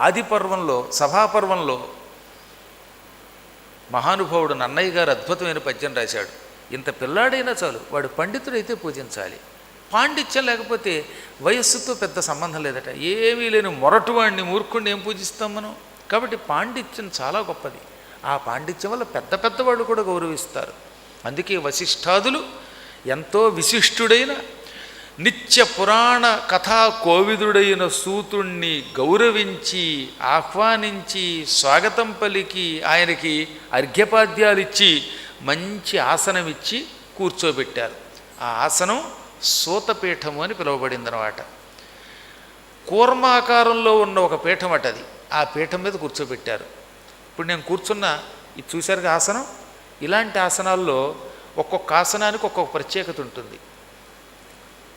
ఆది పర్వంలో సభాపర్వంలో మహానుభావుడు నన్నయ్య గారు అద్భుతమైన పద్యం రాశాడు. ఇంత పిల్లాడైనా చాలు వాడు పండితుడైతే పూజించాలి. పాండిత్యం లేకపోతే వయస్సుతో పెద్ద సంబంధం లేదట. ఏమీ లేని మొరటువాడిని మూర్ఖుడిని ఏం పూజిస్తాం మనం? కాబట్టి పాండిత్యం చాలా గొప్పది. ఆ పాండిత్యం వల్ల పెద్ద పెద్దవాళ్ళు కూడా గౌరవిస్తారు. అందుకే వశిష్ఠాదులు ఎంతో విశిష్టుడైన నిత్య పురాణ కథా కోవిదుడైన సూతుణ్ణి గౌరవించి ఆహ్వానించి స్వాగతం పలికి ఆయనకి అర్ఘ్యపాద్యాలిచ్చి మంచి ఆసనం ఇచ్చి కూర్చోబెట్టారు. ఆ ఆసనం సూతపీఠము అని పిలువబడిందనమాట కూర్మాకారంలో ఉన్న ఒక పీఠం అట అది. ఆ పీఠం మీద కూర్చోబెట్టారు. ఇప్పుడు నేను కూర్చున్న ఇది చూశారుగా ఆసనం? ఇలాంటి ఆసనాల్లో ఒక్కొక్క ఆసనానికి ఒక్కొక్క ప్రత్యేకత ఉంటుంది.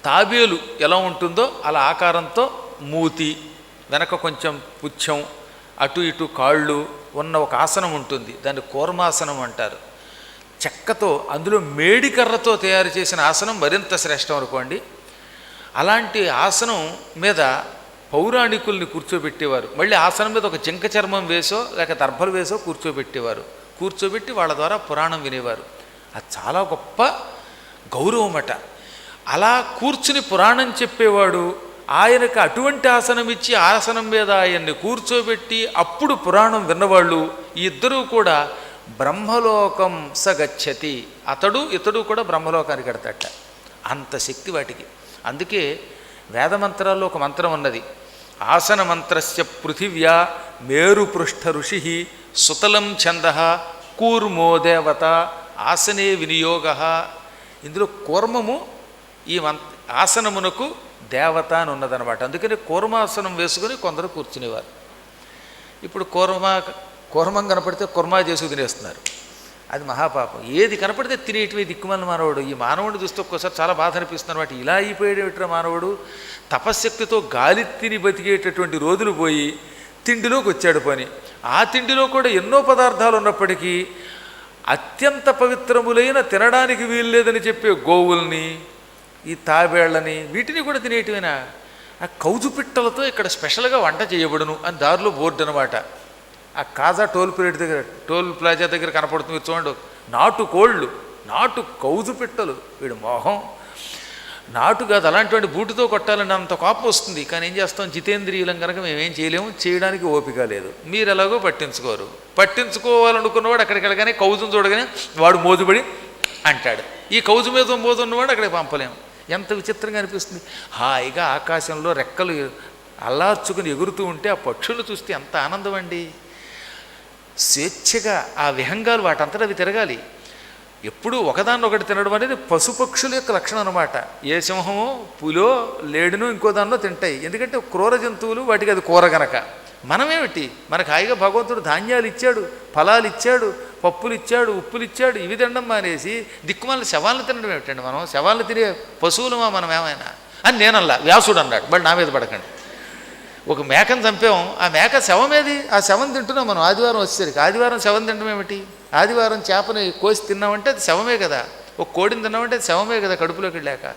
తాబేలు ఎలా ఉంటుందో అలా ఆకారంతో మూతి వెనక కొంచెం పుచ్చం అటు ఇటు కాళ్ళు ఉన్న ఒక ఆసనం ఉంటుంది. దాన్ని కూర్మాసనం అంటారు. చెక్కతో అందులో మేడికర్రతో తయారు చేసిన ఆసనం మరింత శ్రేష్టం అనుకోండి. అలాంటి ఆసనం మీద పౌరాణికుల్ని కూర్చోబెట్టేవారు. మళ్ళీ ఆసనం మీద ఒక జింక చర్మం వేసో లేక దర్భలు వేసో కూర్చోబెట్టేవారు. కూర్చోబెట్టి వాళ్ళ ద్వారా పురాణం వినేవారు. అది చాలా గొప్ప గౌరవమట. అలా కూర్చుని పురాణం చెప్పేవాడు ఆయనకు అటువంటి ఆసనం ఇచ్చి ఆసనం మీద ఆయన్ని కూర్చోబెట్టి అప్పుడు పురాణం విన్నవాళ్ళు ఈ ఇద్దరూ కూడా బ్రహ్మలోకం సగచ్చతి. అతడు ఇతడు కూడా బ్రహ్మలోకానికి ఎడతట అంత శక్తి వాటికి. అందుకే వేదమంత్రాల్లో ఒక మంత్రం ఉన్నది. ఆసన మంత్రస్య పృథివ్యా మేరుపృష్ఠ ఋషి సుతలం ఛంద కూర్మో దేవత ఆసనే వినియోగ. ఇందులో కూర్మము ఈ మం ఆసనమునకు దేవత అని ఉన్నదనమాట అందుకని కూర్మాసనం వేసుకుని కొందరు కూర్చునేవారు. ఇప్పుడు కూర్మ కూర్మం కనపడితే కుర్మా చేసుకు తినేస్తున్నారు. అది మహాపాపం. ఏది కనపడితే తినేటివి దిక్కుమని మానవుడు. ఈ మానవుడిని చూస్తే ఒక్కోసారి చాలా బాధ అనిపిస్తుంది అనమాట ఇలా అయిపోయేటట్టు మానవుడు? తపశ్శక్తితో గాలి తిని బతికేటటువంటి రోజులు పోయి తిండిలోకి వచ్చాడు పని. ఆ తిండిలో కూడా ఎన్నో పదార్థాలు ఉన్నప్పటికీ అత్యంత పవిత్రములైన తినడానికి వీల్లేదని చెప్పే గోవుల్ని ఈ తాబేళ్ళని వీటిని కూడా తినేటివేనా? ఆ కౌజు పిట్టలతో ఇక్కడ స్పెషల్గా వంట చేయబడును అని దారిలో బోర్డు అనమాట ఆ కాజా టోల్ పీరియడ్ దగ్గర టోల్ ప్లాజా దగ్గర కనపడుతుంది చూడండి. నాటు కోళ్ళు నాటు కౌజు పిట్టలు వీడు మోహం. నాటు కాదు అలాంటివాడి బూటుతో కొట్టాలని అంత కోపం వస్తుంది. కానీ ఏం చేస్తాం? జితేంద్రియులం కనుక మేమేం చేయలేము. చేయడానికి ఓపిక లేదు. మీరు ఎలాగో పట్టించుకోరు. పట్టించుకోవాలనుకున్నవాడు అక్కడికి వెళ్ళగానే కౌజును చూడగానే వాడు మోజుబడి అంటాడు. ఈ కౌజు మీద మోజున్నవాడు అక్కడికి పంపలేము. ఎంత విచిత్రంగా అనిపిస్తుంది. హాయిగా ఆకాశంలో రెక్కలు అల్లార్చుకుని ఎగురుతూ ఉంటే ఆ పక్షులు చూస్తే ఎంత ఆనందం అండి. స్వేచ్ఛగా ఆ విహంగాలు వాటంతటా అవి తిరగాలి. ఎప్పుడు ఒకదాన్ని ఒకటి తినడం అనేది పశుపక్షుల యొక్క లక్షణం అనమాట ఏ సింహమో పులో లేడును ఇంకో దాన్నో తింటాయి. ఎందుకంటే క్రూర జంతువులు వాటికి అది కూర గనక. మనమేమిటి? మనకు హాయిగా భగవంతుడు ధాన్యాలు ఇచ్చాడు ఫలాలు ఇచ్చాడు పప్పులు ఇచ్చాడు ఉప్పులు ఇచ్చాడు ఇవి తినడం మానేసి దిక్కుమాల శవాలను తినడం ఏమిటండి మనం? శవాలను తినే పశువులమా మనం ఏమైనా? అని నేనల్లా వ్యాసుడు అన్నాడు బట్ నా మీద పడకండి. ఒక మేకను చంపాం ఆ మేక శవమేది ఆ శవం తింటున్నాం మనం ఆదివారం వచ్చేసరికి. ఆదివారం శవం తినడం ఏమిటి? ఆదివారం చేపని కోసి తిన్నామంటే అది శవమే కదా. ఒక కోడిని తిన్నామంటే అది శవమే కదా కడుపులోకి వెళ్ళాక.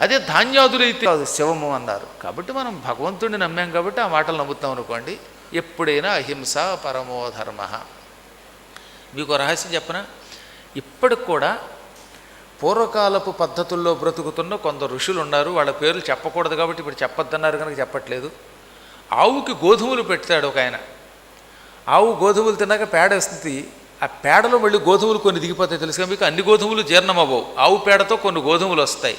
అదే ధాన్యాదులైతే కాదు శవము అన్నారు. కాబట్టి మనం భగవంతుడిని నమ్మాం కాబట్టి ఆ మాటలు నమ్ముతాం అనుకోండి. ఎప్పుడైనా అహింస పరమోధర్మ మీకు రహస్యం చెప్పనా? ఇప్పటికి కూడా పూర్వకాలపు పద్ధతుల్లో బ్రతుకుతున్న కొందరు ఋషులు ఉన్నారు వాళ్ళ పేర్లు చెప్పకూడదు కాబట్టి ఇప్పుడు చెప్పొద్దన్నారు కనుక చెప్పట్లేదు. ఆవుకి గోధుమలు పెడతాడు ఒక ఆయన. ఆవు గోధుమలు తిన్నాక పేడ వస్తుంది ఆ పేడలో మళ్ళీ గోధుమలు కొన్ని దిగిపోతాయి తెలుసుగా మీకు? అన్ని గోధుమలు జీర్ణమవ్వవు. ఆవు పేడతో కొన్ని గోధుమలు వస్తాయి.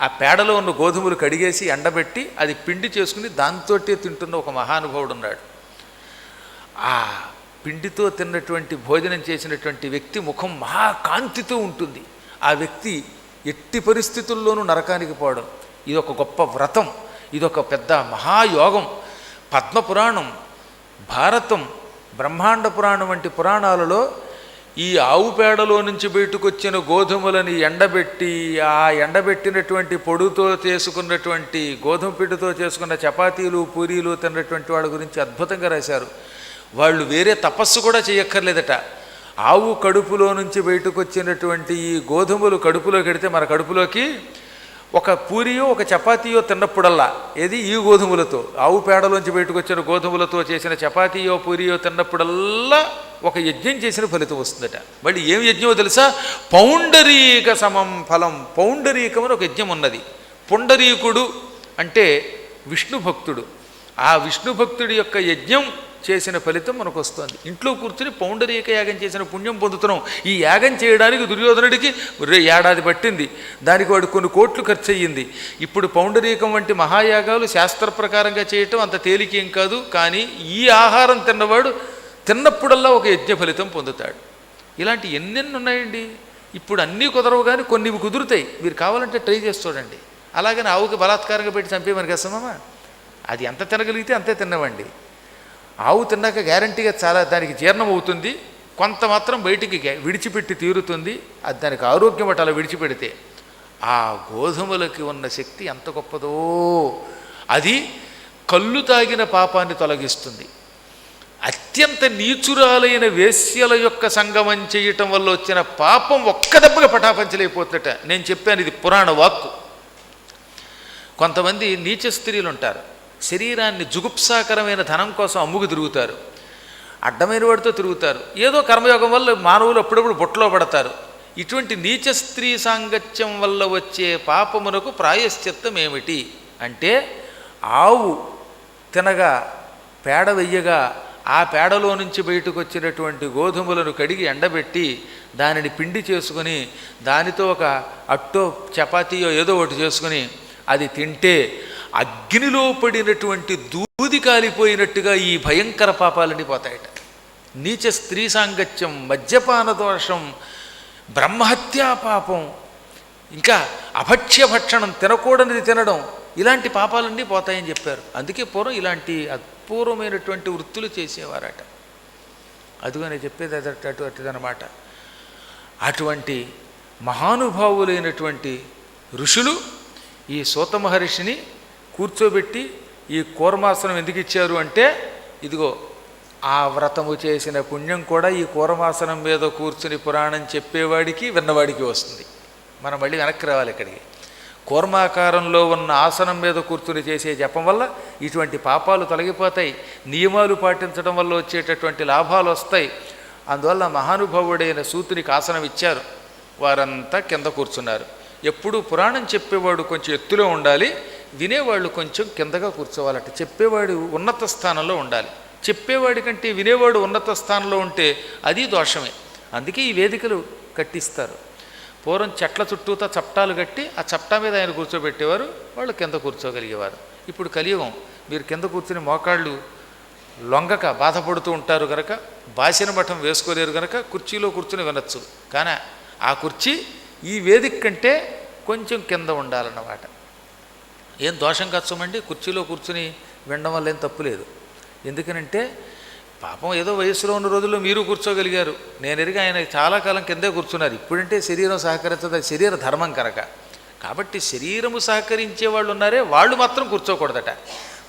ఆ పేడలో ఉన్న గోధుమలు కడిగేసి ఎండబెట్టి అది పిండి చేసుకుని దాంతోటే తింటున్న ఒక మహానుభావుడు ఉన్నాడు. ఆ పిండితో తిన్నటువంటి భోజనం చేసినటువంటి వ్యక్తి ముఖం మహాకాంతితో ఉంటుంది. ఆ వ్యక్తి ఎట్టి పరిస్థితుల్లోనూ నరకానికి పోవడం ఇది ఒక గొప్ప వ్రతం ఇది ఒక పెద్ద మహాయోగం. పద్మపురాణం భారతం బ్రహ్మాండ పురాణం వంటి పురాణాలలో ఈ ఆవు పేడలో నుంచి బయటకొచ్చిన గోధుమలని ఎండబెట్టి ఆ ఎండబెట్టినటువంటి పొడుతో చేసుకున్నటువంటి గోధుమ పిండితో చేసుకున్న చపాతీలు పూరీలు తిన్నటువంటి వాళ్ళ గురించి అద్భుతంగా రాశారు. వాళ్ళు వేరే తపస్సు కూడా చేయక్కర్లేదట. ఆవు కడుపులో నుంచి బయటకు వచ్చినటువంటి ఈ గోధుమలు కడుపులోకి వెడితే మన కడుపులోకి ఒక పూరియో ఒక చపాతీయో తిన్నప్పుడల్లా ఏది? ఈ గోధుమలతో. ఆవు పేడలోంచి బయటకు వచ్చిన గోధుమలతో చేసిన చపాతీయో పూరియో తిన్నప్పుడల్లా ఒక యజ్ఞం చేసిన ఫలితం వస్తుందట. మళ్ళీ ఏం యజ్ఞమో తెలుసా? పౌండరీక సమం ఫలం. పౌండరీకమని ఒక యజ్ఞం ఉన్నది. పుండరీకుడు అంటే విష్ణు భక్తుడు ఆ విష్ణు భక్తుడి యొక్క యజ్ఞం చేసిన ఫలితం మనకు వస్తుంది ఇంట్లో కూర్చుని పౌండరీక యాగం చేసిన పుణ్యం పొందుతున్నాం. ఈ యాగం చేయడానికి దుర్యోధనుడికి ఏడాది పట్టింది. దానికి వాడు కొన్ని కోట్లు ఖర్చు అయ్యింది ఇప్పుడు పౌండరీకం వంటి మహాయాగాలు శాస్త్ర ప్రకారంగా చేయటం అంత తేలికేం కాదు. కానీ ఈ ఆహారం తిన్నవాడు తిన్నప్పుడల్లా ఒక యజ్ఞ ఫలితం పొందుతాడు. ఇలాంటి ఎన్నెన్ని ఉన్నాయండి? ఇప్పుడు అన్నీ కుదరవు కానీ కొన్ని కుదురుతాయి. మీరు కావాలంటే ట్రై చేసి చూడండి. అలాగని ఆవుకి బలాత్కారంగా పెట్టి చంపే మనకి అది ఎంత తినగలిగితే అంతే తిన్నవండి ఆవు తిన్నాక గ్యారంటీగా చాలా దానికి జీర్ణం అవుతుంది. కొంత మాత్రం బయటికి గ్యా- విడిచిపెట్టి తీరుతుంది. అది దానికి ఆరోగ్యం అటు అలా విడిచిపెడితే ఆ గోధుమలకి ఉన్న శక్తి ఎంత గొప్పదో. అది కళ్ళు తాగిన పాపాన్ని తొలగిస్తుంది. అత్యంత నీచురాలైన వేశ్యల యొక్క సంగమం చేయటం వల్ల వచ్చిన పాపం ఒక్క దెబ్బగా పటాపంచలైపోతుందట నేను చెప్పాను ఇది పురాణ వాక్కు. కొంతమంది నీచ స్త్రీలు ఉంటారు శరీరాన్ని జుగుప్సాకరమైన ధనం కోసం అమ్ముకు తిరుగుతారు. అడ్డమైన వాడితో తిరుగుతారు. ఏదో కర్మయోగం వల్ల మానవులు అప్పుడప్పుడు బొట్లో పడతారు. ఇటువంటి నీచ స్త్రీ సాంగత్యం వల్ల వచ్చే పాపమునకు ప్రాయశ్చిత్తం ఏమిటి? అంటే ఆవు తినగా పేడ వెయ్యగా ఆ పేడలో నుంచి బయటకు వచ్చినటువంటి గోధుమలను కడిగి ఎండబెట్టి దానిని పిండి చేసుకుని దానితో ఒక అట్టో చపాతీయో ఏదో ఒకటి చేసుకుని అది తింటే అగ్నిలో పడినటువంటి దూది కాలిపోయినట్టుగా ఈ భయంకర పాపాలన్నీ పోతాయట. నీచ స్త్రీ సాంగత్యం మద్యపాన దోషం బ్రహ్మహత్యా పాపం ఇంకా అభక్ష్య భక్షణం తినకూడనిది తినడం ఇలాంటి పాపాలన్నీ పోతాయని చెప్పారు. అందుకే పూర్వం ఇలాంటి అపూర్వమైనటువంటి వృత్తులు చేసేవారట. అదిగోనే చెప్పేది అదట అటువంటిదనమాట అటువంటి మహానుభావులైనటువంటి ఋషులు ఈ సూత మహర్షిని కూర్చోబెట్టి ఈ కూరమాసనం ఎందుకు ఇచ్చారు అంటే ఇదిగో ఆ వ్రతము చేసిన పుణ్యం కూడా ఈ కూరమాసనం మీద కూర్చుని పురాణం చెప్పేవాడికి విన్నవాడికి వస్తుంది. మనం మళ్ళీ వెనక్కి రావాలి ఇక్కడికి. కూర్మాకారంలో ఉన్న ఆసనం మీద కూర్చుని చేసే జపం వల్ల ఇటువంటి పాపాలు తొలగిపోతాయి. నియమాలు పాటించడం వల్ల వచ్చేటటువంటి లాభాలు వస్తాయి. అందువల్ల మహానుభావుడైన సూతునికి ఆసనం ఇచ్చారు. వారంతా కింద కూర్చున్నారు. ఎప్పుడు పురాణం చెప్పేవాడు కొంచెం ఎత్తులో ఉండాలి. వినేవాళ్ళు కొంచెం కిందగా కూర్చోవాలట. చెప్పేవాడు ఉన్నత స్థానంలో ఉండాలి. చెప్పేవాడి కంటే వినేవాడు ఉన్నత స్థానంలో ఉంటే అది దోషమే. అందుకే ఈ వేదికలు కట్టిస్తారు. పూర్వం చెట్ల చుట్టూతా చప్టాలు కట్టి ఆ చప్టా మీద ఆయన కూర్చోబెట్టేవారు వాళ్ళు కింద కూర్చోగలిగేవారు. ఇప్పుడు కలియుగం మీరు కింద కూర్చుని మోకాళ్ళు లొంగక బాధపడుతూ ఉంటారు కనుక బాసిన మఠం వేసుకోలేరు కనుక కుర్చీలో కూర్చుని వినొచ్చు. కానీ ఆ కుర్చీ ఈ వేదిక కంటే కొంచెం కింద ఉండాలన్నమాట. ఏం దోషం కచ్చమండి? కుర్చీలో కూర్చుని వినడం వల్ల ఏం తప్పు లేదు. ఎందుకనంటే పాపం ఏదో వయసులో ఉన్న రోజుల్లో మీరు కూర్చోగలిగారు. నేను ఎరిగి ఆయన చాలా కాలం కిందే కూర్చున్నారు. ఇప్పుడంటే శరీరం సహకరించదు శరీర ధర్మం కనుక. కాబట్టి శరీరము సహకరించే వాళ్ళు ఉన్నారే వాళ్ళు మాత్రం కూర్చోకూడదట.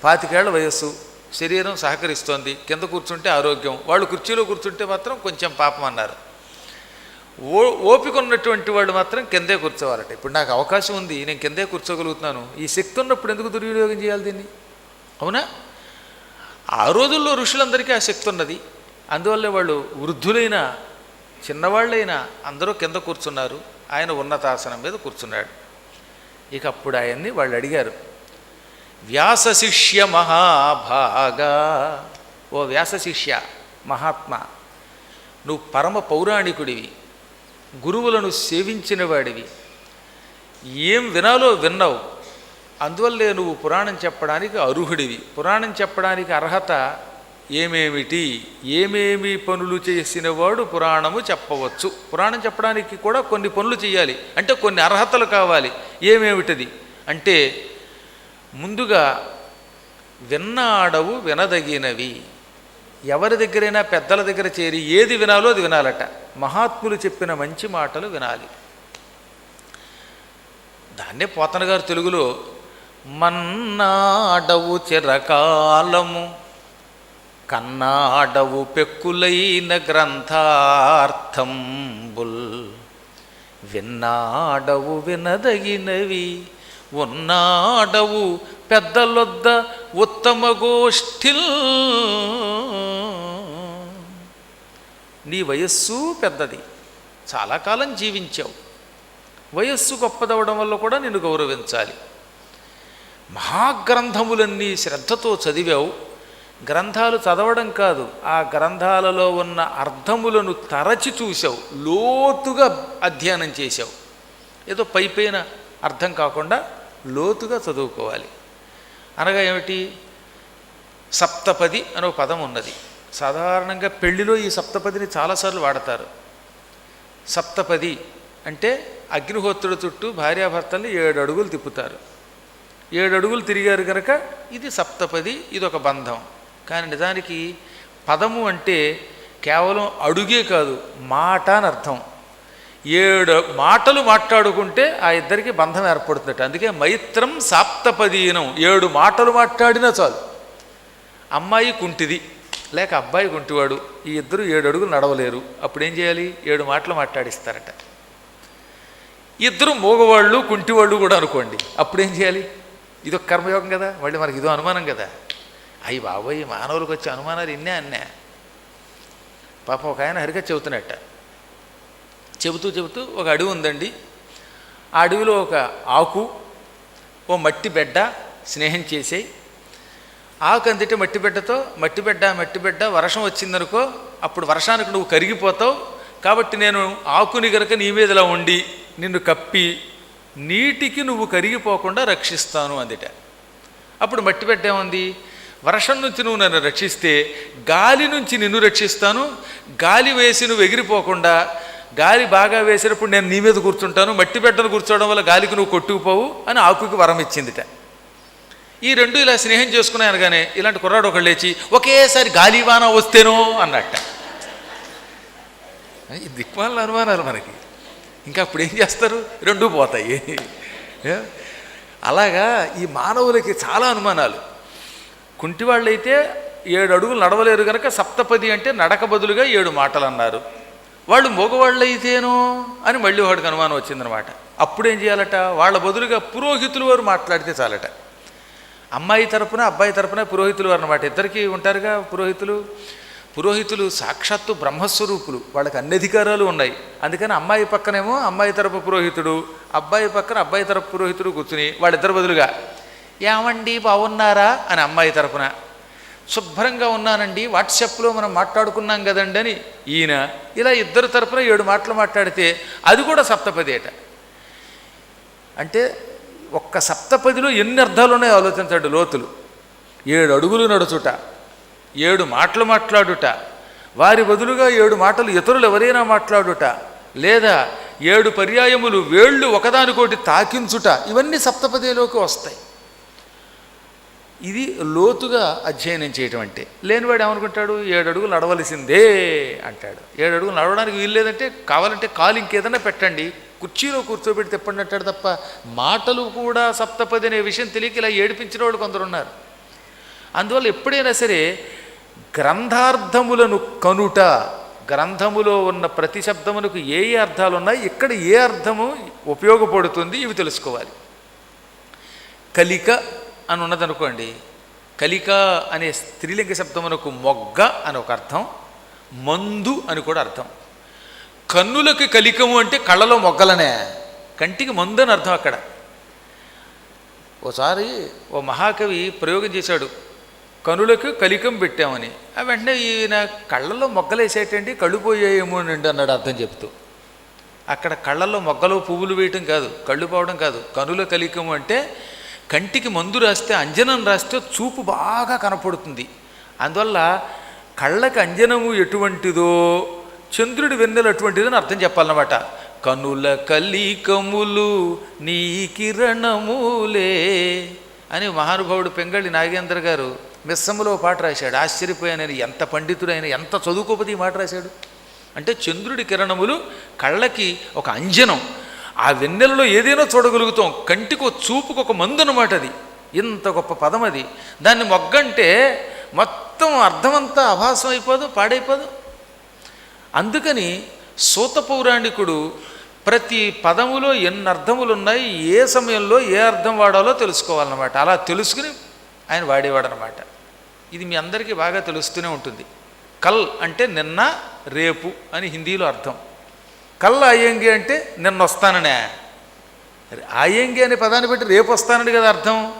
పాతికేళ్ళ వయస్సు శరీరం సహకరిస్తోంది కింద కూర్చుంటే ఆరోగ్యం వాళ్ళు కుర్చీలో కూర్చుంటే మాత్రం కొంచెం పాపం అన్నారు. ఓ ఓపిక ఉన్నటువంటి వాళ్ళు మాత్రం కిందే కూర్చోవాలట. ఇప్పుడు నాకు అవకాశం ఉంది నేను కిందే కూర్చోగలుగుతున్నాను. ఈ శక్తి ఉన్నప్పుడు ఎందుకు దుర్వినియోగం చేయాలి దీన్ని? అవునా? ఆ రోజుల్లో ఋషులందరికీ ఆ శక్తి ఉన్నది. అందువల్లే వాళ్ళు వృద్ధులైన చిన్నవాళ్ళైనా అందరూ కింద కూర్చున్నారు. ఆయన ఉన్నతాసనం మీద కూర్చున్నాడు. ఇక అప్పుడు ఆయన్ని వాళ్ళు అడిగారు వ్యాస శిష్య మహాభాగా. ఓ వ్యాస శిష్య మహాత్మ నువ్వు పరమ పౌరాణికుడివి. గురువులను సేవించిన వాడివి ఏం వినాలో విన్నావు. అందువల్లే నువ్వు పురాణం చెప్పడానికి అర్హుడివి. పురాణం చెప్పడానికి అర్హత ఏమేమిటి? ఏమేమి పనులు చేసిన వాడు పురాణము చెప్పవచ్చు. పురాణం చెప్పడానికి కూడా కొన్ని పనులు చేయాలి. అంటే కొన్ని అర్హతలు కావాలి. ఏమేమిటది? అంటే ముందుగా విన్నాడవు వినదగినవి. ఎవరి దగ్గరైనా పెద్దల దగ్గర చేరి ఏది వినాలో అది వినాలట. మహాత్ములు చెప్పిన మంచి మాటలు వినాలి. దాన్నే పోతన గారు తెలుగులో మన్నాడవు చిరకాలము కన్నాడవు పెక్కులైన గ్రంథార్థంబుల్ విన్నాడవు వినదగినవి ఉన్నాడవు పెద్దలొద్ద ఉత్తమ గోష్ఠిల్ నీ వయస్సు పెద్దది. చాలా కాలం జీవించావు. వయస్సు గొప్పదవడం వల్ల కూడా నిన్ను గౌరవించాలి. మహాగ్రంథములన్నీ శ్రద్ధతో చదివావు. గ్రంథాలు చదవడం కాదు ఆ గ్రంథాలలో ఉన్న అర్థములను తరచి చూసావు లోతుగా అధ్యయనం చేశావు. ఏదో పైపైన అర్థం కాకుండా లోతుగా చదువుకోవాలి. అనగా ఏమిటి? సప్తపది అనే పదం ఉన్నది. సాధారణంగా పెళ్ళిలో ఈ సప్తపదిని చాలాసార్లు వాడతారు. సప్తపది అంటే అగ్నిహోత్రుడు చుట్టూ భార్యాభర్తల్ని ఏడు అడుగులు తిప్పుతారు. ఏడు అడుగులు తిరిగారు కనుక ఇది సప్తపది ఇది ఒక బంధం. కానీ నిజానికి పదము అంటే కేవలం అడుగే కాదు మాట అని అర్థం. ఏడు మాటలు మాట్లాడుకుంటే ఆ ఇద్దరికి బంధం ఏర్పడుతుందట అందుకే మైత్రం సాప్తపదీనం. ఏడు మాటలు మాట్లాడినా చాలు. అమ్మాయి కుంటిది. లేక అబ్బాయి గుంటివాడు ఈ ఇద్దరు ఏడు అడుగులు నడవలేరు. అప్పుడు ఏం చేయాలి? ఏడు మాటలు మాట్లాడిస్తారట. ఇద్దరు మూగవాళ్ళు కుంటివాళ్ళు కూడా అనుకోండి. అప్పుడు ఏం చేయాలి? ఇది ఒక కర్మయోగం కదా? మళ్ళీ మనకి ఇదో అనుమానం కదా? అయ్యి బాబోయ్ మానవులకు వచ్చే అనుమానాలు ఇన్నే అన్నే. పాప ఒక ఆయన హరిగా చెబుతున్నట్ట. చెబుతూ చెబుతూ ఒక అడవి ఉందండి. ఆ అడవిలో ఒక ఆకు ఓ మట్టి బిడ్డ స్నేహం చేసేయి. ఆకు అందిటి మట్టిబిడ్డతో మట్టిబిడ్డ మట్టిబిడ్డ వర్షం వచ్చిందనుకో అప్పుడు వర్షానికి నువ్వు కరిగిపోతావు. కాబట్టి నేను ఆకుని గనక నీ మీదలా ఉండి నిన్ను కప్పి నీటికి నువ్వు కరిగిపోకుండా రక్షిస్తాను అందిట. అప్పుడు మట్టిబిడ్డ ఏముంది? వర్షం నుంచి నువ్వు నన్ను రక్షిస్తే గాలి నుంచి నిన్ను రక్షిస్తాను. గాలి వేసి నువ్వు ఎగిరిపోకుండా గాలి బాగా వేసినప్పుడు నేను నీ మీద కూర్చుంటాను. మట్టి బిడ్డను కూర్చోవడం వల్ల గాలికి నువ్వు కొట్టుకుపోవు అని ఆకుకి వరం ఇచ్చిందిట. ఈ రెండు ఇలా స్నేహం చేసుకున్నాను కానీ ఇలాంటి కుర్రాడు ఒకళ్ళు లేచి ఒకేసారి గాలివాన వస్తేనో అన్నట్ట. ఈ దిక్మాల అనుమానాలు మనకి. ఇంకా అప్పుడు ఏం చేస్తారు? రెండూ పోతాయి. అలాగా ఈ మానవులకి చాలా అనుమానాలు. కుంటివాళ్ళైతే ఏడు అడుగులు నడవలేరు కనుక సప్తపది అంటే నడక బదులుగా ఏడు మాటలు అన్నారు. వాళ్ళు మగవాళ్ళైతేనో అని మళ్ళీ వాడికి అనుమానం వచ్చిందనమాట. అప్పుడేం చేయాలట? వాళ్ళ బదులుగా పురోహితులు వారు మాట్లాడితే చాలట. అమ్మాయి తరపున అబ్బాయి తరపున పురోహితులు అన్నమాట. ఇద్దరికీ ఉంటారుగా పురోహితులు. పురోహితులు సాక్షాత్తు బ్రహ్మస్వరూపులు. వాళ్ళకి అన్ని అధికారాలు ఉన్నాయి. అందుకని అమ్మాయి పక్కనేమో అమ్మాయి తరపు పురోహితుడు అబ్బాయి పక్కన అబ్బాయి తరపు పురోహితుడు కూర్చుని వాళ్ళిద్దరు బదులుగా ఏమండి బాగున్నారా అని అమ్మాయి తరపున శుభ్రంగా ఉన్నానండి. వాట్సాప్లో మనం మాట్లాడుకున్నాం కదండి అని ఈయన ఇలా ఇద్దరు తరపున ఏడు మాటలు మాట్లాడితే అది కూడా సప్తపదేట అంటే ఒక్క సప్తపదిలో ఎన్ని అర్థాలు ఉన్నాయో ఆలోచించాడు లోతులు. ఏడు అడుగులు నడుచుట ఏడు మాటలు మాట్లాడుట వారి బదులుగా ఏడు మాటలు ఇతరులు ఎవరైనా మాట్లాడుట లేదా ఏడు పర్యాయములు వేళ్ళు ఒకదానికోటి తాకించుట ఇవన్నీ సప్తపదిలోకి వస్తాయి. ఇది లోతుగా అధ్యయనం చేయటం అంటే లేనివాడు ఏమనుకుంటాడు? ఏడు అడుగులు నడవలసిందే అంటాడు. ఏడు అడుగులు నడవడానికి వీల్లేదంటే కావాలంటే కాలు ఇంకేదైనా పెట్టండి. కుర్చీలో కూర్చోబెట్టి తిప్పండి తప్ప మాటలు కూడా సప్తపది అనే విషయం తెలియక ఇలా ఏడిపించిన వాళ్ళు కొందరు ఉన్నారు అందువల్ల ఎప్పుడైనా సరే గ్రంథార్థములను కనుట గ్రంథములో ఉన్న ప్రతి శబ్దమునకు ఏ ఏ అర్థాలు ఉన్నాయి ఇక్కడ ఏ అర్థము ఉపయోగపడుతుంది ఇవి తెలుసుకోవాలి. కలిక అని ఉన్నదనుకోండి కలిక అనే స్త్రీలింగ శబ్దమునకు మొగ్గ అని ఒక అర్థం మందు అని కూడా అర్థం. కన్నులకి కలికము అంటే కళ్ళలో మొగ్గలనే. కంటికి మందు అని అర్థం అక్కడ. ఓసారి ఓ మహాకవి ప్రయోగం చేశాడు. కనులకు కలికం పెట్టామని. ఆ వెంటనే ఈయన కళ్ళల్లో మొగ్గలేసేటండి కళ్ళు పోయాయేమో అండి అన్నాడు అర్థం చెప్తూ. అక్కడ కళ్ళల్లో మొగ్గలో పువ్వులు వేయటం కాదు కళ్ళు పోవడం కాదు. కనుల కలికము అంటే కంటికి మందు రాస్తే అంజనం రాస్తే చూపు బాగా కనపడుతుంది. అందువల్ల కళ్ళకి అంజనము ఎటువంటిదో చంద్రుడి వెన్నెల అటువంటిదని అర్థం చెప్పాలన్నమాట. కనుల కలికములు నీ కిరణములే అని మహానుభావుడు పెంగళి నాగేంద్ర గారు మిస్సములో పాట రాశాడు. ఆశ్చర్యపోయాను ఎంత పండితుడైన ఎంత చదువుకోపతి మాట రాశాడు? అంటే చంద్రుడి కిరణములు కళ్ళకి ఒక అంజనం. ఆ వెన్నెలలో ఏదైనా చూడగలుగుతాం. కంటికి చూపుకు ఒక మందు అనమాట అది. ఇంత గొప్ప పదం అది. దాన్ని మొగ్గంటే మొత్తం అర్థమంతా అభాసం అయిపోదు పాడైపోదు. అందుకని సూత పౌరాణికుడు ప్రతి పదములో ఎన్ని అర్థములు ఉన్నాయి ఏ సమయంలో ఏ అర్థం వాడాలో తెలుసుకోవాలన్నమాట. అలా తెలుసుకుని ఆయన వాడేవాడనమాట ఇది మీ అందరికీ బాగా తెలుస్తూనే ఉంటుంది. కల్ అంటే నిన్న రేపు అని హిందీలో అర్థం. కల్ అయ్యంగి అంటే నిన్న వస్తాననే ఆయంగి అనే పదాన్ని బట్టి రేపు వస్తానని కదా అర్థం.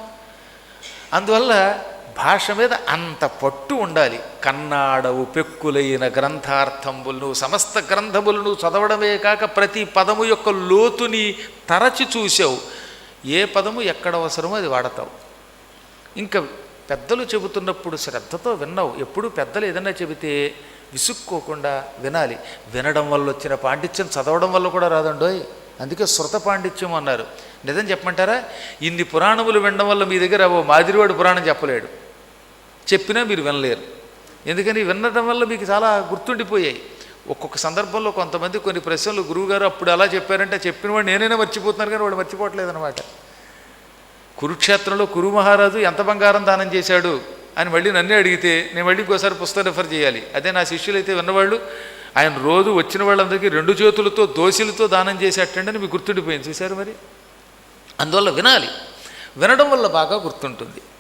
అందువల్ల భాష మీద అంత పట్టు ఉండాలి. కన్నాడవు పెక్కులైన గ్రంథార్థములను సమస్త గ్రంథములను చదవడమే కాక ప్రతి పదము యొక్క లోతుని తరచి చూసావు ఏ పదము ఎక్కడ అవసరమో అది వాడతావు. ఇంకా పెద్దలు చెబుతున్నప్పుడు శ్రద్ధతో విన్నావు. ఎప్పుడు పెద్దలు ఏదైనా చెబితే విసుక్కోకుండా వినాలి. వినడం వల్ల వచ్చిన పాండిత్యం చదవడం వల్ల కూడా రాదండోయ్. అందుకే శృత పాండిత్యం అన్నారు. నిజం చెప్పమంటారా? ఇన్ని పురాణములు వినడం వల్ల మీ దగ్గర ఓ మాదిరివాడు పురాణం చెప్పలేడు. చెప్పినా మీరు వినలేరు. ఎందుకని వినడం వల్ల మీకు చాలా గుర్తుండిపోయాయి. ఒక్కొక్క సందర్భంలో కొంతమంది కొన్ని ప్రశ్నలు గురువుగారు అప్పుడు అలా చెప్పారంటే చెప్పిన వాడు నేనైనా మర్చిపోతున్నారు కానీ వాడు మర్చిపోవట్లేదు అనమాట కురుక్షేత్రంలో కురు మహారాజు ఎంత బంగారం దానం చేశాడు అని మళ్ళీ నన్నే అడిగితే నేను మళ్ళీ ఇంకోసారి పుస్తకం రిఫర్ చేయాలి. అదే నా శిష్యులు అయితే విన్నవాళ్ళు ఆయన రోజు వచ్చిన వాళ్ళందరికీ రెండు చేతులతో దోశలతో దానం చేసేటండి అని మీకు గుర్తుండిపోయింది. చూశారు మరి? అందువల్ల వినాలి. వినడం వల్ల బాగా గుర్తుంటుంది.